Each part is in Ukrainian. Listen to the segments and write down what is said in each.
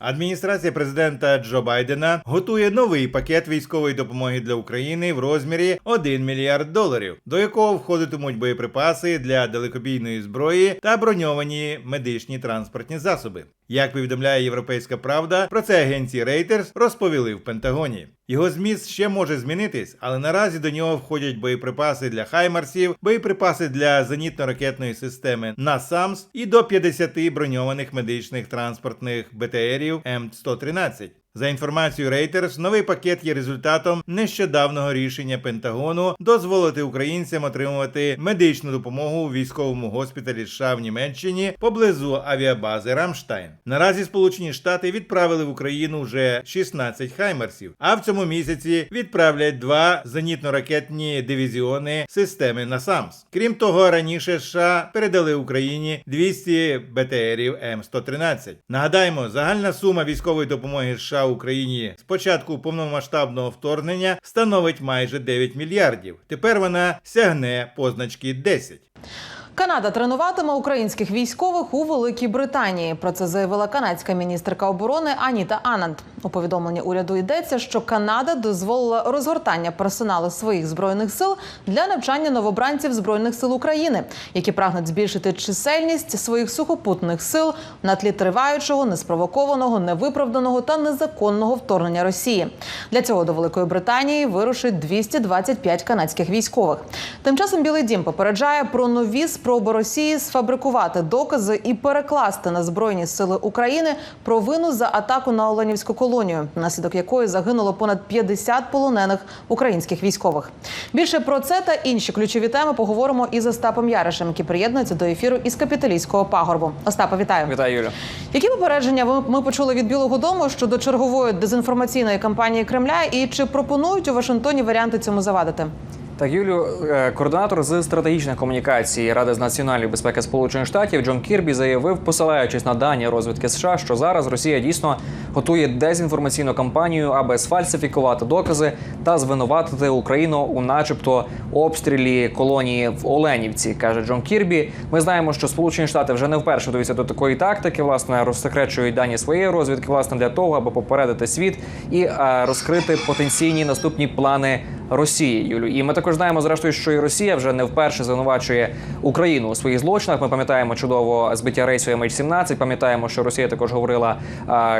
Адміністрація президента Джо Байдена готує новий пакет військової допомоги для України в розмірі 1 мільярд доларів, до якого входитимуть боєприпаси для далекобійної зброї та броньовані медичні транспортні засоби. Як повідомляє Європейська Правда, про це агенції Reuters розповіли в Пентагоні. Його зміст ще може змінитись, але наразі до нього входять боєприпаси для хаймарсів, боєприпаси для зенітно-ракетної системи НАСАМС і до 50 броньованих медичних транспортних БТРів М113. За інформацією Reuters, новий пакет є результатом нещодавнього рішення Пентагону дозволити українцям отримувати медичну допомогу у військовому госпіталі США в Німеччині поблизу авіабази Рамштайн. Наразі Сполучені Штати відправили в Україну вже 16 хаймерсів, а в цьому місяці відправлять два зенітно-ракетні дивізіони системи НАСАМС. Крім того, раніше США передали Україні 200 БТРів М113. Нагадаємо, загальна сума військової допомоги США Україні з початку повномасштабного вторгнення становить майже 9 мільярдів. Тепер вона сягне позначки 10. Канада тренуватиме українських військових у Великій Британії. Про це заявила канадська міністерка оборони Аніта Ананд. У повідомленні уряду йдеться, що Канада дозволила розгортання персоналу своїх збройних сил для навчання новобранців збройних сил України, які прагнуть збільшити чисельність своїх сухопутних сил на тлі триваючого, неспровокованого, невиправданого та незаконного вторгнення Росії. Для цього до Великої Британії вирушить 225 канадських військових. Тим часом Білий Дім попереджає про нові спроби Росії сфабрикувати докази і перекласти на збройні сили України провину за атаку на Оленівську колонію, внаслідок якої загинуло понад 50 полонених українських військових. Більше про це та інші ключові теми поговоримо із Остапом Яришем, який приєднується до ефіру із капіталійського пагорбу. Остапа, вітаю. Вітаю, Юлю. Які попередження ви- ми почули від Білого Дому щодо чергової дезінформаційної кампанії Кремля, і чи пропонують у Вашингтоні варіанти цьому завадити? Так, Юлю, е, координатор з стратегічних комунікацій Ради з національної безпеки Сполучених Штатів Джон Кірбі заявив, посилаючись на дані розвідки США, що зараз Росія дійсно готує дезінформаційну кампанію, аби сфальсифікувати докази та звинуватити Україну у, начебто, обстрілі колонії в Оленівці, каже Джон Кірбі. Ми знаємо, що Сполучені Штати вже не вперше довіться до такої тактики, власне, розсекречують дані своєї розвідки, власне, для того, аби попередити світ і е, розкрити потенційні наступні плани Росії, Юлю. І ми також знаємо, зрештою, що і Росія вже не вперше звинувачує Україну у своїх злочинах. Ми пам'ятаємо чудово збиття рейсу MH17, Пам'ятаємо, що Росія також говорила,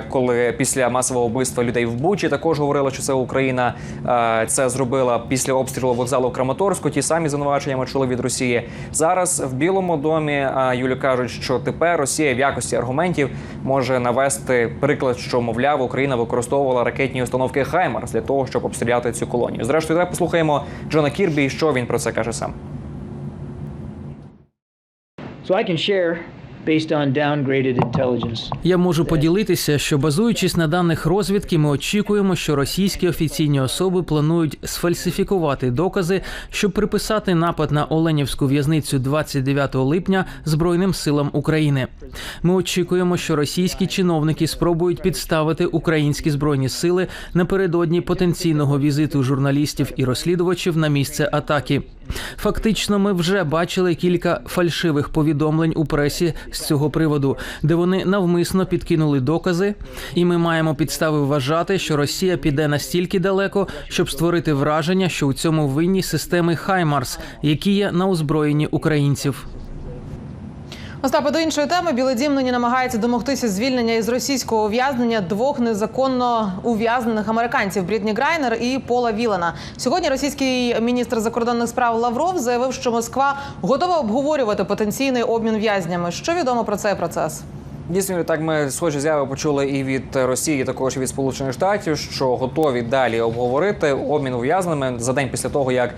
коли після масового вбивства людей в Бучі, також говорила, що це Україна це зробила після обстрілу вокзалу Краматорську. Ті самі звинувачення ми чули від Росії. Зараз в Білому домі Юлю кажуть, що тепер Росія в якості аргументів може навести приклад, що мовляв Україна використовувала ракетні установки Хаймарс для того, щоб обстріляти цю колонію. Зрештою, давай послухаємо Джона Кірбі, що він про це каже сам. So I can share Я можу поділитися, що базуючись на даних розвідки, ми очікуємо, що російські офіційні особи планують сфальсифікувати докази, щоб приписати напад на Оленівську в'язницю 29 липня Збройним силам України. Ми очікуємо, що російські чиновники спробують підставити українські збройні сили напередодні потенційного візиту журналістів і розслідувачів на місце атаки. Фактично, ми вже бачили кілька фальшивих повідомлень у пресі з цього приводу, де вони навмисно підкинули докази, і ми маємо підстави вважати, що Росія піде настільки далеко, щоб створити враження, що у цьому винні системи Хаймарс, які є на озброєнні українців. Остапе, до іншої теми Білий нині намагається домогтися звільнення із російського ув'язнення двох незаконно ув'язнених американців Брітні Грайнер і Пола Вілана. Сьогодні російський міністр закордонних справ Лавров заявив, що Москва готова обговорювати потенційний обмін в'язнями. Що відомо про цей процес? Дійсно, так ми схожі заяви почули і від Росії, також і від Сполучених Штатів, що готові далі обговорити обмін ув'язненими за день після того, як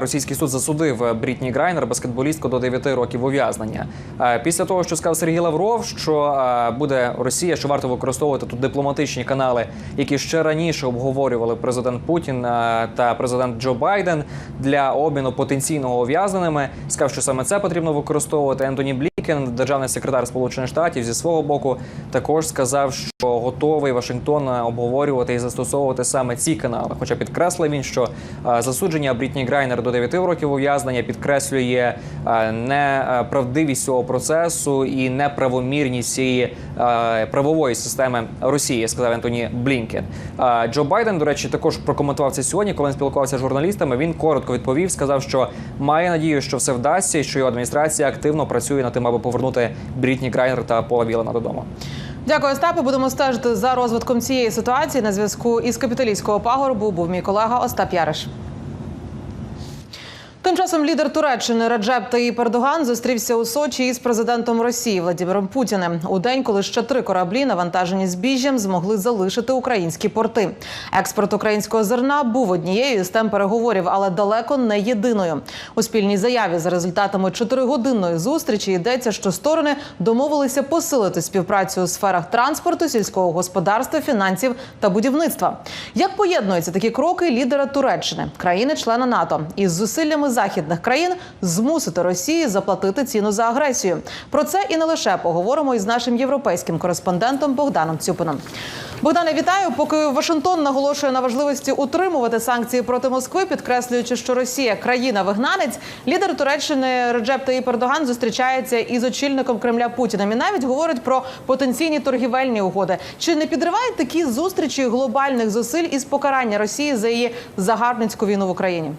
російський суд засудив Брітні Грайнер, баскетболістку до 9 років ув'язнення. Е, Після того, що сказав Сергій Лавров, що е, буде Росія, що варто використовувати тут дипломатичні канали, які ще раніше обговорювали президент Путін е, та президент Джо Байден для обміну потенційного ув'язненими, сказав, що саме це потрібно використовувати. Ентоні Блі. Блінкен, державний секретар Сполучених Штатів, зі свого боку також сказав, що готовий Вашингтон обговорювати і застосовувати саме ці канали. Хоча підкреслив він, що засудження Брітні Грайнер до 9 років ув'язнення підкреслює е, неправдивість цього процесу і неправомірність цієї е, правової системи Росії, сказав Антоні Блінкен. Е, Джо Байден, до речі, також прокоментував це сьогодні, коли він спілкувався з журналістами. Він коротко відповів, сказав, що має надію, що все вдасться, і що його адміністрація активно працює над тим, аби повернути Брітні Грайнер та Пола Вілана додому. Дякую, Остапе. Будемо стежити за розвитком цієї ситуації. На зв'язку із капіталійського пагорбу був мій колега Остап Яриш. Тим часом лідер Туреччини Реджеп Таїп Ердоган зустрівся у Сочі із президентом Росії Владимиром Путіним у день, коли ще три кораблі, навантажені збіжжям, змогли залишити українські порти. Експорт українського зерна був однією з тем переговорів, але далеко не єдиною. У спільній заяві за результатами чотиригодинної зустрічі йдеться, що сторони домовилися посилити співпрацю у сферах транспорту, сільського господарства, фінансів та будівництва. Як поєднуються такі кроки лідера Туреччини, країни-члена НАТО, із зусиллями західних країн змусити Росію заплатити ціну за агресію? Про це і не лише поговоримо із нашим європейським кореспондентом Богданом Цюпином. Богдане, вітаю. Поки Вашингтон наголошує на важливості утримувати санкції проти Москви, підкреслюючи, що Росія країна-вигнанець, лідер Туреччини Реджеп Таїп Ердоган зустрічається із очільником Кремля Путіним і навіть говорить про потенційні торгівельні угоди. Чи не підривають такі зустрічі глобальних зусиль із покарання Росії за її загарбницьку війну в Україні?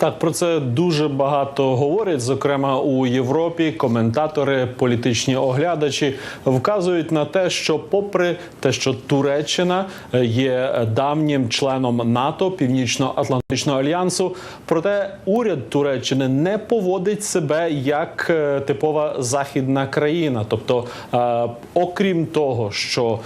Так, про це дуже багато говорять. Зокрема, у Європі коментатори, політичні оглядачі вказують на те, що, попри те, що Туреччина е, є давнім членом НАТО, Північно-Атлантичного альянсу, проте уряд Туреччини не поводить себе як е, типова західна країна. Тобто, е, окрім того, що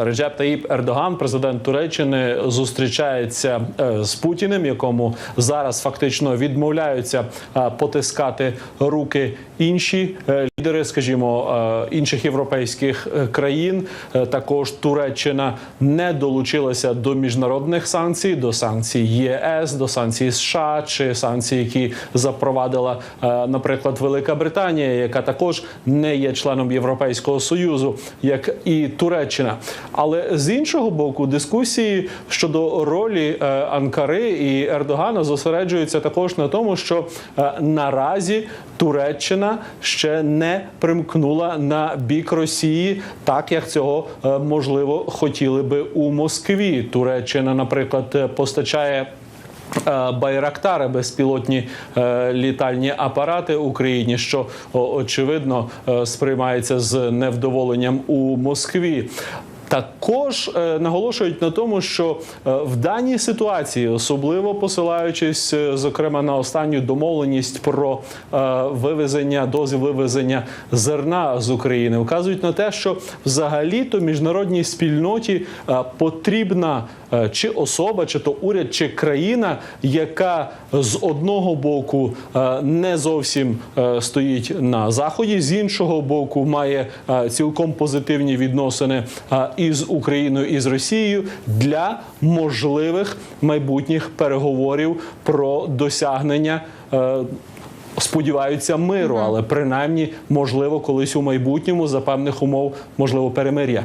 Реджеп Таїп Ердоган, президент Туреччини, зустрічається з Путіним, якому зараз фактично відмовляються е, потискати руки інші е, лідери, скажімо, е, інших європейських країн. Також Туреччина не долучилася до міжнародних санкцій, до санкцій ЄС, до санкцій США чи санкцій, які запровадила, наприклад, Велика Британія, яка також не є членом Європейського союзу, як і Туреччина. Але з іншого боку, дискусії щодо ролі Анкари і Ердогана зосереджуються також на тому, що е, наразі Туреччина ще не примкнула на бік Росії, так як цього е, можливо хотіли би у Москві. Туреччина, наприклад, е, постачає. Байрактари безпілотні літальні апарати Україні, що очевидно сприймається з невдоволенням у Москві. Також е, наголошують на тому, що е, в даній ситуації, особливо посилаючись, е, зокрема на останню домовленість про вивезення дозвіл вивезення зерна з України, вказують на те, що взагалі-то міжнародній спільноті потрібна чи особа, чи то уряд, чи країна, яка з одного боку е, не зовсім е, стоїть на заході, з іншого боку, має е, цілком позитивні відносини із Україною і з Росією для можливих майбутніх переговорів про досягнення. Сподіваються миру, але принаймні можливо колись у майбутньому за певних умов можливо перемир'я.